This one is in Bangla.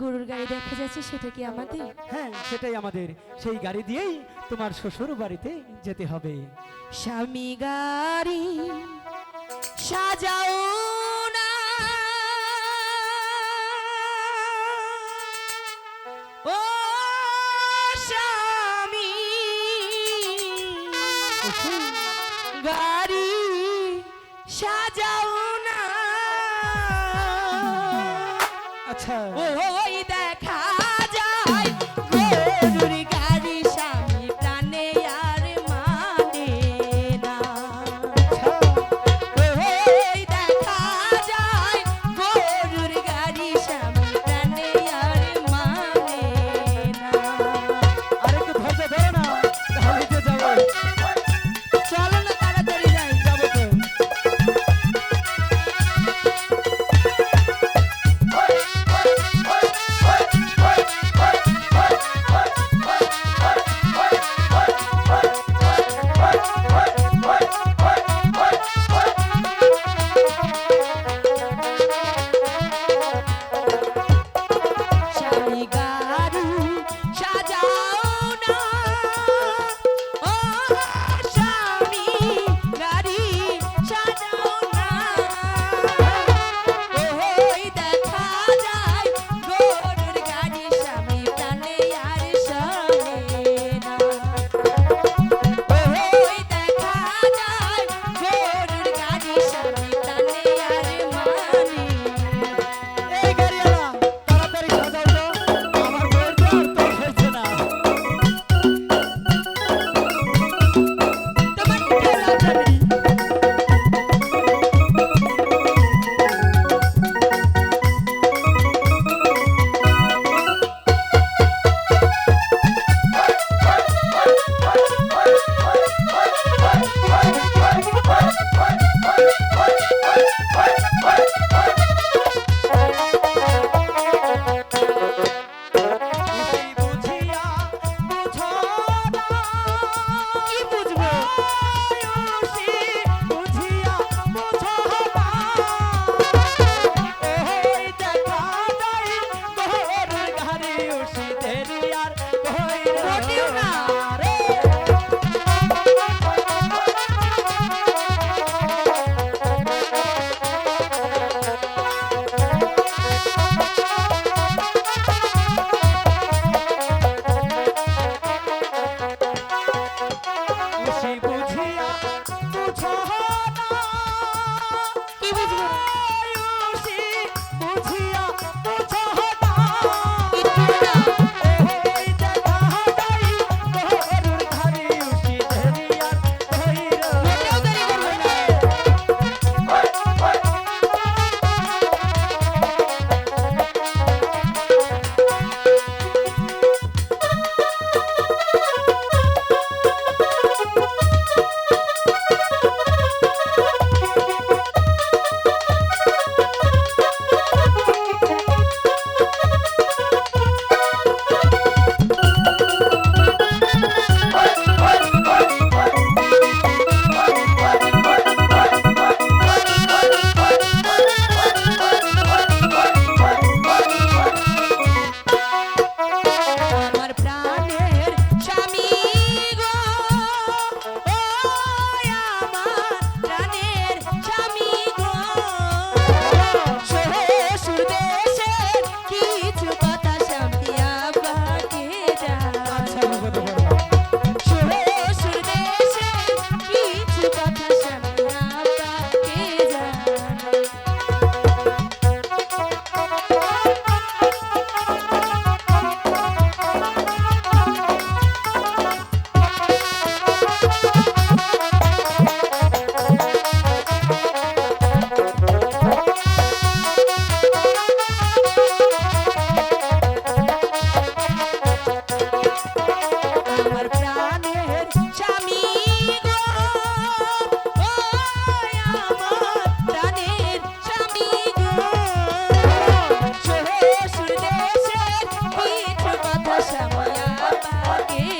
গরুর গাড়ি দেখা যাচ্ছে সেটা কি আমাদের? হ্যাঁ সেটাই আমাদের। সেই গাড়ি দিয়েই তোমার শ্বশুর বাড়িতে যেতে হবে। স্বামী গাড়ি সাজাও না। ও স্বামী গাড়ি সাজাও না। আচ্ছা। দেখা time. ওকে